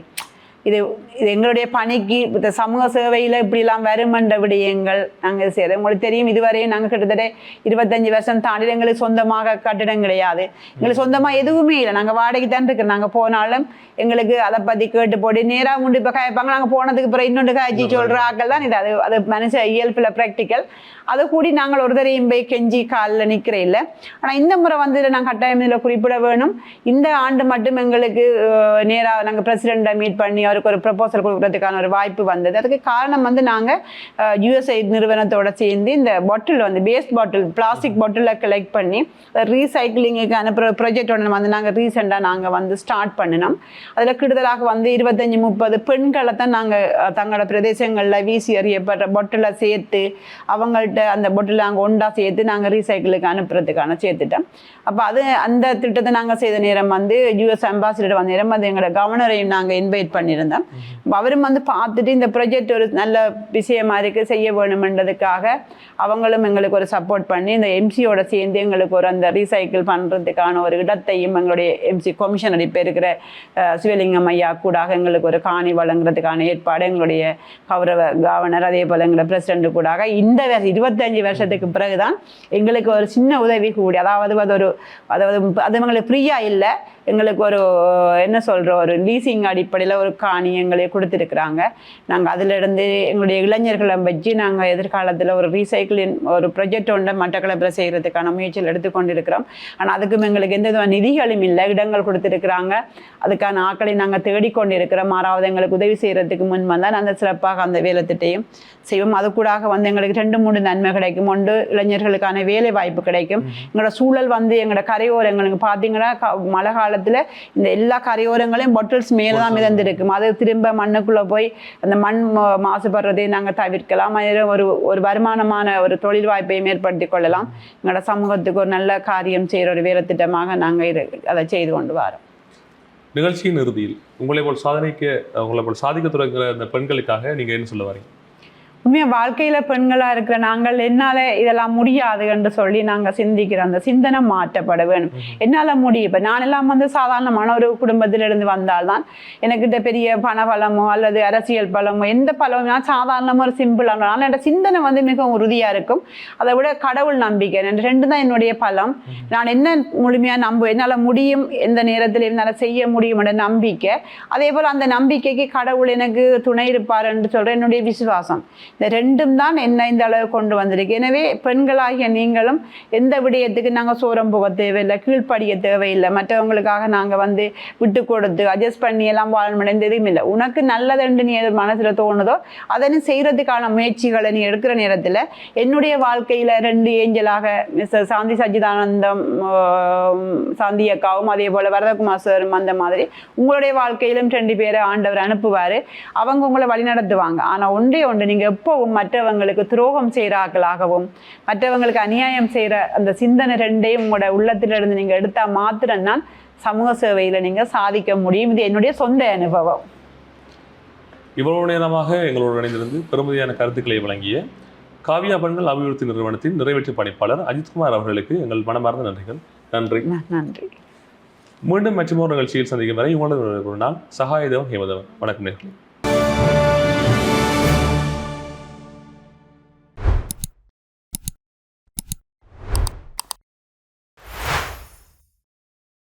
இது இது எங்களுடைய பணிக்கு இந்த சமூக சேவையில் இப்படிலாம் வருமன்ற விடயங்கள் நாங்கள் செய்கிறோம் உங்களுக்கு தெரியும் இதுவரையும் நாங்கள் கிட்டத்தட்ட இருபத்தஞ்சு வருஷம் தாண்டி எங்களுக்கு சொந்தமாக கட்டிடம் கிடையாது. எங்களுக்கு சொந்தமாக எதுவுமே இல்லை. நாங்கள் வாடகை தான் இருக்கிறோம். நாங்கள் போனாலும் எங்களுக்கு அதை பற்றி கேட்டு போட்டு நேராக உண்டு இப்போ காய்ப்பாங்க. நாங்கள் போனதுக்கு பிறகு இன்னொன்று காய்ச்சி சொல்கிற ஆக்கள் தான் இது. அது அது மனுஷ இயல்பில் ப்ராக்டிக்கல் அதை கூடி நாங்கள் ஒரு தரையும் போய் கெஞ்சி காலில் நிற்கிற இல்லை. ஆனால் இந்த முறை வந்து இதில் நான் கட்டாயம் இதில் குறிப்பிட வேணும். இந்த ஆண்டு மட்டும் எங்களுக்கு நேராக நாங்கள் பிரசிடெண்ட்டை மீட் பண்ணி அவருக்கு ஒரு ப்ரப்போசல் கொடுக்குறதுக்கான ஒரு வாய்ப்பு வந்தது. அதுக்கு காரணம் வந்து நாங்கள் யூஎஸ்ஐ நிறுவனத்தோட சேர்ந்து இந்த பாட்டில் வந்து வேஸ்ட் பாட்டில் பிளாஸ்டிக் பாட்டிலில் கலெக்ட் பண்ணி ரீசைக்கிளிங்குக்கு அனுப்புகிற ப்ராஜெக்ட் ஒன்று வந்து நாங்கள் ரீசெண்டாக நாங்கள் வந்து ஸ்டார்ட் பண்ணினோம். அதில் கிடுதலாக வந்து இருபத்தஞ்சி முப்பது பெண்களை தான் நாங்கள் தங்களோட பிரதேசங்களில் வீசி எறியப்படுற பொட்டிலை சேர்த்து அவங்கள்ட்ட அந்த பொட்டில் நாங்கள் ஒண்டா சேர்த்து நாங்கள் ரீசைக்கிளுக்கு அனுப்புறதுக்கான சேர்த்துட்டோம். அப்போ அது அந்த திட்டத்தை நாங்கள் செய்த நேரம் வந்து யூஎஸ் அம்பாசிடர் வந்த நேரம் அது எங்களோட கவர்னரையும் நாங்கள் இன்வைட் பண்ணியிருந்தோம் அப்ப அவரும் வந்து பார்த்துட்டு இந்த ப்ரொஜெக்ட் ஒரு நல்ல விஷயமா இருக்குது செய்ய வேணுமென்றதுக்காக அவங்களும் எங்களுக்கு ஒரு சப்போர்ட் பண்ணி இந்த எம்சியோட சேர்ந்து எங்களுக்கு ஒரு அந்த ரீசைக்கிள் பண்ணுறதுக்கான ஒரு இடத்தையும் எங்களுடைய எம்சி கொமிஷன் இப்போ இருக்கிற சிவலிங்கம் ஐயா கூடாக எங்களுக்கு ஒரு காணி வழங்குறதுக்கான ஏற்பாடு எங்களுடைய கௌரவ கவர்னர் அதே போல் எங்களோட பிரசிடென்ட் கூடாக இந்த இருபத்தஞ்சு வருஷத்துக்கு பிறகுதான் எங்களுக்கு ஒரு சின்ன உதவி கூடி அதாவது அது ஒரு அதாவது அது எங்களுக்கு ஃப்ரீயாக இல்லை எங்களுக்கு ஒரு என்ன சொல்கிற ஒரு லீசிங் அடிப்படையில் ஒரு காணி எங்களை கொடுத்துருக்குறாங்க. நாங்கள் அதிலிருந்து எங்களுடைய இளைஞர்களை வச்சு நாங்கள் எதிர்காலத்தில் ஒரு ரீசைக்கிளின் ஒரு ப்ரொஜெக்ட் ஒன்றை மட்டக்களப்பில் செய்கிறதுக்கான முயற்சியில் எடுத்துக்கொண்டு இருக்கிறோம் ஆனால் அதுக்கும் எங்களுக்கு எந்த விதமான நிதிகளும் இல்லை. இடங்கள் கொடுத்துருக்குறாங்க. அதுக்கான ஆக்களை நாங்கள் தேடிக்கொண்டு இருக்கிறோம் மாறாவது எங்களுக்கு உதவி செய்கிறதுக்கு முன் வந்தால் அந்த சிறப்பாக அந்த வேலை திட்டையும் செய்வோம். அது கூடாக வந்து எங்களுக்கு ரெண்டு மூணு நன்மை கிடைக்கும். ஒன்று இளைஞர்களுக்கான வேலை வாய்ப்பு கிடைக்கும். எங்களோட சூழல் வந்து எங்களோட கரையோரங்களுக்கு பார்த்தீங்கன்னா மழை காலத்தில் இந்த எல்லா கரையோரங்களையும் பாட்டில்ஸ் மேலே தான் மிதந்திருக்கும். அது திரும்ப மண்ணுக்குள்ளே போய் அந்த மண் மாசுபடுறதை நாங்கள் தவிர்க்கலாம். ஒரு ஒரு வருமானமான ஒரு தொழில் வாய்ப்பையும் ஏற்படுத்தி கொள்ளலாம். எங்களோட சமூகத்துக்கு ஒரு நல்ல காரியம் செய்கிற ஒரு வேலை திட்டமாக நாங்கள் அதை செய்து கொண்டு வரோம். நிகழ்ச்சியின் இறுதியில் உங்களை போல் சாதனைக்கு உங்களை போல் சாதிக்க தொடங்குகிற அந்த பெண்களுக்காக நீங்க என்ன சொல்ல வரீங்க? உண்மையா வாழ்க்கையில பெண்களா இருக்கிற நாங்கள் என்னால இதெல்லாம் முடியாது என்று சொல்லி நாங்க சிந்திக்கிற அந்த சிந்தனை மாற்றப்பட வேணும் என்னால முடியும். இப்ப நான் எல்லாம் வந்து சாதாரணமான ஒரு குடும்பத்திலிருந்து வந்தால்தான் எனக்கிட்ட பெரிய பண பலமோ அல்லது அரசியல் பலமோ எந்த பலமோ நான் சாதாரணமா ஒரு சிம்பிளான ஆனால் என்னோட சிந்தனை வந்து மிகவும் உறுதியா இருக்கும். அதை விட கடவுள் நம்பிக்கை ரெண்டு தான் என்னுடைய பலம். நான் என்ன முழுமையா நம்புவேன் என்னால முடியும் எந்த நேரத்தில் என்னால செய்ய முடியும் என்ற நம்பிக்கை. அதே போல அந்த நம்பிக்கைக்கு கடவுள் எனக்கு துணை இருப்பார் என்று சொல்ற என்னுடைய விசுவாசம். இந்த ரெண்டும் தான் என்ன இந்த அளவு கொண்டு வந்திருக்கு. எனவே பெண்களாகிய நீங்களும் எந்த விடயத்துக்கு நாங்கள் சோரம் போக தேவையில்லை கீழ்ப்படிய தேவையில்லை. மற்றவங்களுக்காக நாங்கள் வந்து விட்டு கொடுத்து அட்ஜஸ்ட் பண்ணி எல்லாம் வாழ்மடைந்து எதுவும் இல்லை. உனக்கு நல்லதுன்னு நீ எது மனசில் தோணுதோ அதை நீ செய்கிறதுக்கான முயற்சிகளை நீ எடுக்கிற நேரத்தில் என்னுடைய வாழ்க்கையில் ரெண்டு ஏஞ்சலாக மிஸ்டர் சாந்தி சச்சிதானந்தம் சாந்தி அக்காவும் அதே போல் வரதகுமார் சாரும் அந்த மாதிரி உங்களுடைய வாழ்க்கையிலும் ரெண்டு பேரை ஆண்டவர் அனுப்புவார். அவங்க உங்களை வழிநடத்துவாங்க. ஆனால் ஒன்றே ஒன்று நீங்கள் எப்போவும் மற்றவங்களுக்கு துரோகம் செய்கிறார்களாகவும் மற்றவங்களுக்கு அநியாயம் செய்கிற அந்த சிந்தனை ரெண்டையும் உங்களோட உள்ளத்திலிருந்து நீங்கள் எடுத்தால் மாத்திரம்தான் சமூக சேவையில் நீங்கள் சாதிக்க முடியும். இது என்னுடைய சொந்த அனுபவம். இவ்வளவு நேரமாக எங்களோடு இணைந்திருந்து பெருமதியான கருத்துக்களை வழங்கிய காவியா பெண்கள் அபிவிருத்தி நிறுவனத்தின் நிறைவேற்று பணிப்பாளர் அஜித்குமார் அவர்களுக்கு எங்கள் மனமார்ந்த நன்றிகள். நன்றி. நன்றி. மீண்டும் மற்றொரு நிகழ்ச்சியில் சந்திக்கும் வரை உங்களோட ஒரு நாள் சகாயதேவன் ஹேமதேவன். வணக்கம் நேர்களே.